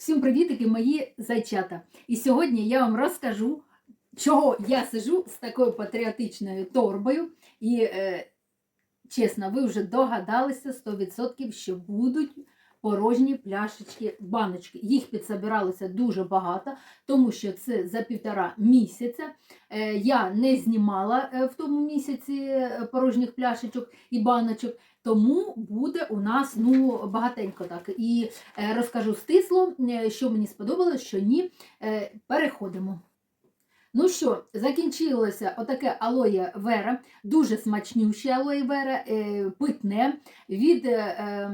Всім привітики, мої зайчата. І сьогодні я вам розкажу, чого я сижу з такою патріотичною торбою. І, е, чесно, ви вже догадалися 100%, що будуть порожні пляшечки, баночки. Їх підсобиралося дуже багато, тому що це за півтора місяця. Е, я не знімала е, в тому місяці е, порожніх пляшечок і баночок. Тому буде у нас ну багатенько так. І розкажу стисло, що мені сподобалось, що ні. Переходимо. Ну що, закінчилося отаке алоє вера, дуже смачнюще алоє вера, е, питне від е, е,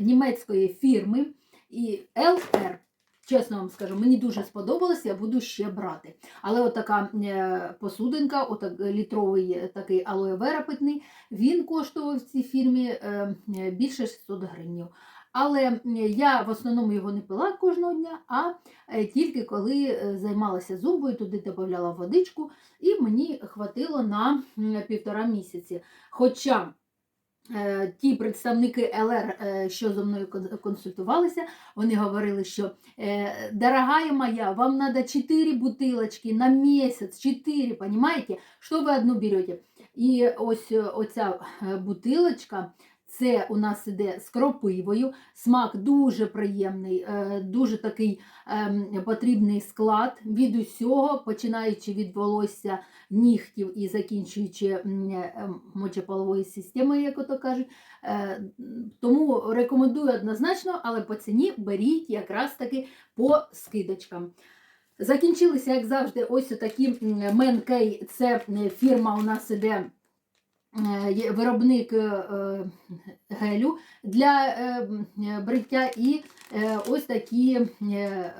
німецької фірми і LR. Чесно вам скажу, мені дуже сподобалось, я буду ще брати. Але отака е, посудинка, отак, літровий такий алоє питний, він коштував в цій фірмі е, е, більше 600 гривень. Але я в основному його не пила кожного дня, а е, тільки коли е, займалася зубою, туди додавала водичку, і мені хватило на півтора місяці. Хоча е, ті представники ЛР, що зі мною консультувалися, вони говорили, що дорогая моя, вам надо 4 бутилочки на місяць, 4, понимаете? Що ви одну берете? І ось е, оця е, бутилочка, це у нас іде з кропивою. Смак дуже приємний, е, дуже такий ем, потрібний склад від усього, починаючи від волосся, нігтів і закінчуючи мочеполовою системою, як ото кажуть. Е, Тому рекомендую однозначно, але по ціні беріть якраз таки по скидочкам. Закінчилися, як завжди, ось такі Менкей. Це фірма у нас іде виробник е, е, гелю для е, е, бриття і е, ось такі е, е,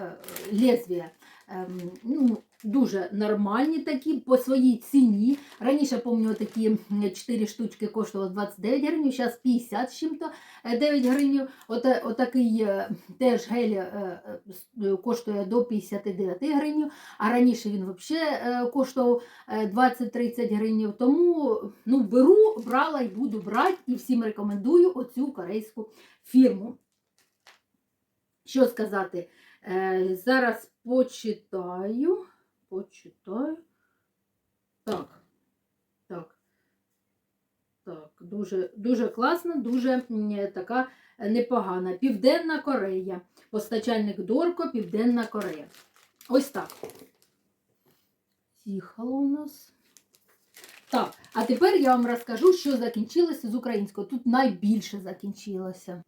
лезвія. Ем, Ну, дуже нормальні такі по своїй ціні. Раніше, пам'ятаю, такі 4 штучки коштували 29 гривень, зараз 50 з чим-то е, 9 гривень. От, отакий е, теж гель е, е, коштує до 59 гривень, а раніше він взагалі коштував е, 20-30 гривень. Тому ну, беру, брала і буду брати, і всім рекомендую оцю корейську фірму. Що сказати? Е, Зараз почитаю. Почитаю. Так. Так. Так, дуже, дуже класна, дуже така непогана. Південна Корея. Постачальник Дорко, Південна Корея. Ось так. З'їхало у нас. Так, а тепер я вам розкажу, що закінчилося з українського. Тут найбільше закінчилося.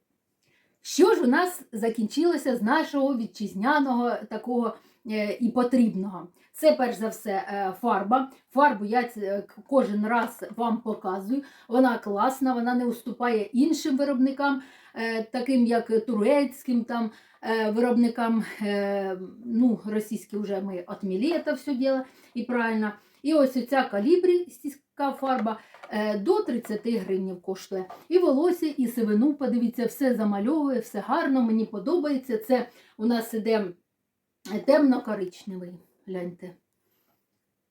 Що ж у нас закінчилося з нашого вітчизняного такого і потрібного? Це перш за все е, фарба. Фарбу я кожен раз вам показую. Вона класна, вона не уступає іншим виробникам, е, таким як турецьким там е, виробникам. е, Ну, російські вже ми отміли це все діло і правильно. І ось ця калібрістська фарба е, до 30 гривень коштує. І волосся, і сивину, подивіться, все замальовує, все гарно, мені подобається. Це у нас іде темно-коричневий. Гляньте.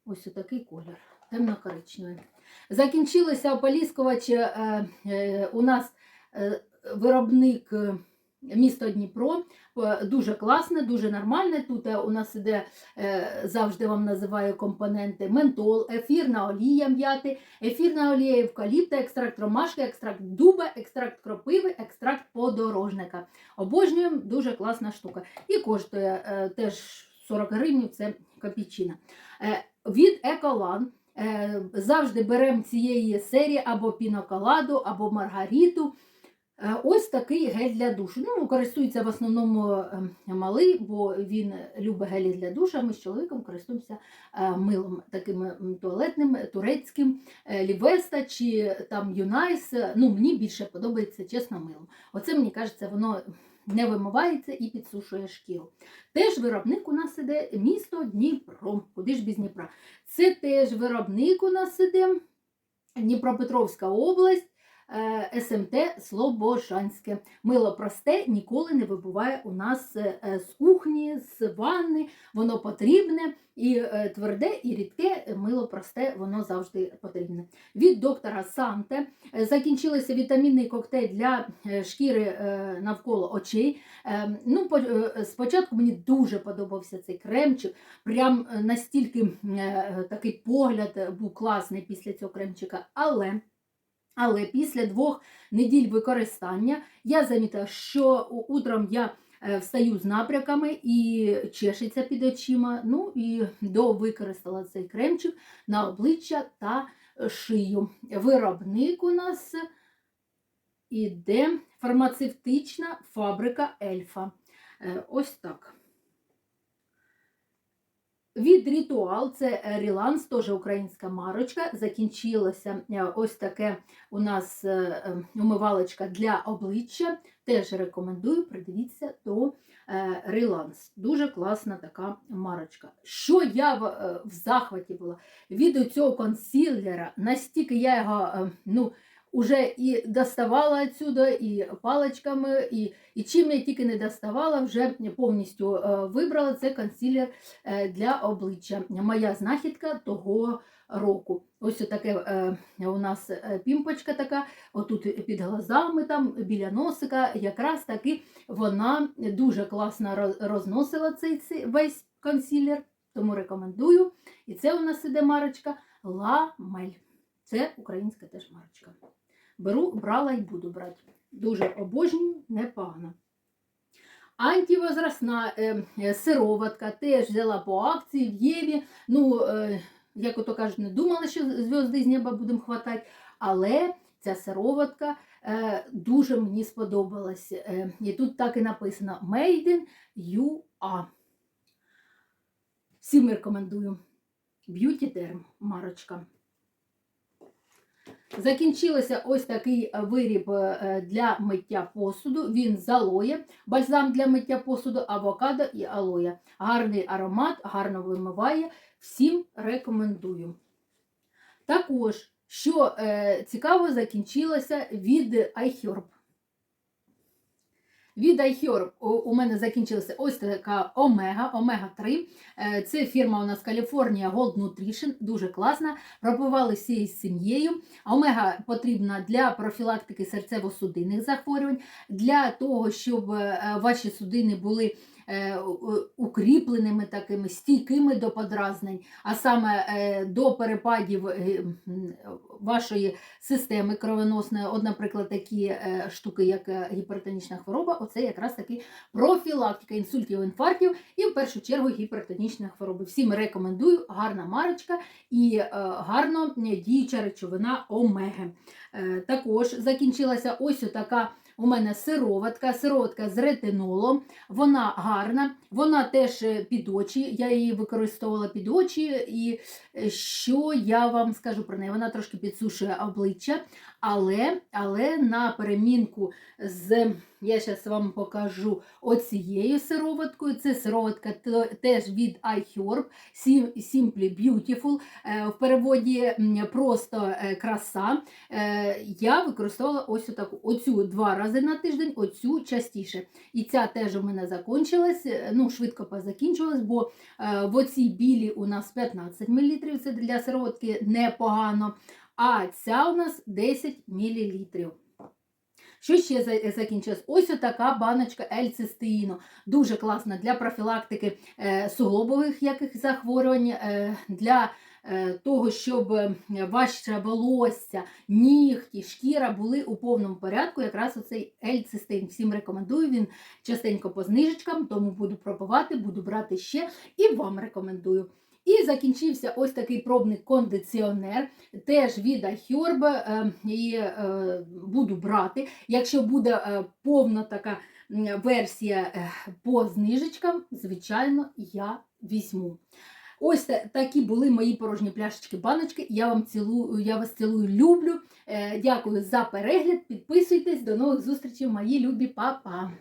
Ось отакий колір. Темно-коричневий. Закінчилося ополіскувачі. Е, е, у нас е, виробник місто Дніпро. Е, Дуже класне, дуже нормальне. Тут е, у нас іде, е, завжди вам називаю компоненти ментол, ефірна олія м'яти, ефірна олія евкаліпта, екстракт ромашки, екстракт дуба, екстракт кропиви, екстракт подорожника. Обожнюємо, дуже класна штука. І коштує теж 40 гривень, це копійчина. Від Еколан завжди беремо цієї серії або піноколаду, або маргариту. Е, Ось такий гель для душу. Ну, користується в основному е, малий, бо він любить гелі для душу. а Ми з чоловіком користуємося е, милом таким туалетним, турецьким, Лівеста чи там Юнайс. Ну, мені більше подобається чесно милом. Оце, мені кажеться, воно не вимивається і підсушує шкіру. Теж виробник у нас іде місто Дніпро. Куди ж без Дніпра? Це теж виробник у нас іде Дніпропетровська область. Е, СМТ Слобожанське. Мило просте ніколи не вибуває у нас е, е, з кухні, з ванни. Воно потрібне І тверде, і рідке мило просте, воно завжди потрібне. Від доктора Санте закінчилися вітамінний коктейль для шкіри навколо очей. Ну, спочатку мені дуже подобався цей кремчик. Прям настільки такий погляд був класний після цього кремчика. Але, але після двох неділь використання я замітила, що утром я е, встаю з напряками і чешеться під очима. Ну і до використала цей кремчик на обличчя та шию. Виробник у нас іде фармацевтична фабрика Ельфа. Е, Ось так. Від Ритуал, це е, Реланс, теж українська марочка. Закінчилося е, ось таке у нас е, умивалочка для обличчя. Теж рекомендую, придивіться до Реланс. Дуже класна така марочка. Що я в, захваті була від цього консилера, настільки я його ну, уже і доставала відсюди, і паличками, і, і чим я тільки не доставала, вже повністю е, вибрала це консилер е, для обличчя. Моя знахідка того року. Ось таке е, у нас пімпочка така, отут під глазами, там, біля носика, якраз таки вона дуже класно розносила цей, цей весь консилер, тому рекомендую. І це у нас іде марочка Ламель. Це українська теж марочка. Беру, брала і буду брати. Дуже обожнюю, непогано. Антивозрастна е, е, сироватка теж взяла по акції в Єві. Ну, е, як ото кажуть, не думала, що зв'язки з неба будемо хватати, але ця сироватка е, дуже мені сподобалась. Е, і тут так і написано Made in UA. Всім рекомендую. Beauty Derm марочка. Закінчилося ось такий е, виріб е, для миття посуду. Він з алоє, бальзам для миття посуду, авокадо і алоя. Гарний аромат, гарно вимиває. Всім рекомендую. Також, що е, цікаво, закінчилося від iHerb. Від iHerb у, у мене закінчилася ось така омега, омега-3. Е, Це фірма у нас Каліфорнія Gold Nutrition, дуже класна. Пропивали всією сім'єю. Омега потрібна для профілактики серцево-судинних захворювань, для того, щоб е, ваші судини були е, укріпленими такими, стійкими до подразнень, а саме е, до перепадів е, вашої системи кровоносної, от, наприклад, такі е, штуки, як е, гіпертонічна хвороба, оце якраз таки профілактика інсультів, інфарктів і в першу чергу гіпертонічної хвороби. Всім рекомендую, гарна марочка і е, гарно діюча речовина омеги. Е, також закінчилася ось така у мене сироватка, сироватка з ретинолом. Вона гарна, вона теж е, під очі. Я її використовувала під очі, і е, що я вам скажу про неї? Вона трошки підсушує обличчя, але, але на перемінку з я зараз вам покажу оцією сироваткою. Це сироватка теж від iHerb, Sim- Simply Beautiful. Е, В переводі просто е, краса. Е, Я використовувала ось таку. Оцю два рази на тиждень, оцю частіше. І ця теж у мене закінчилась, ну, швидко позакінчилась, бо в оцій білій у нас 15 мл, це для сироватки непогано. А ця у нас 10 мл. Що ще за- закінчилось? Ось така баночка L-цистеїну. Дуже класна для профілактики е, суглобових яких захворювань, е, для е, того, щоб е, ваше волосся, нігті, шкіра були у повному порядку. Якраз оцей L-цистеїн. Всім рекомендую. Він частенько по знижечкам, тому буду пропивати, буду брати ще і вам рекомендую. І закінчився ось такий пробний кондиціонер, теж від iHerb, е, і е, буду брати. Якщо буде е, повна така версія е, по знижечкам, звичайно, я візьму. Ось та- такі були мої порожні пляшечки баночки. Я вам цілую, я вас цілую, люблю. Е, Дякую за перегляд. Підписуйтесь. До нових зустрічей, мої любі Па-па!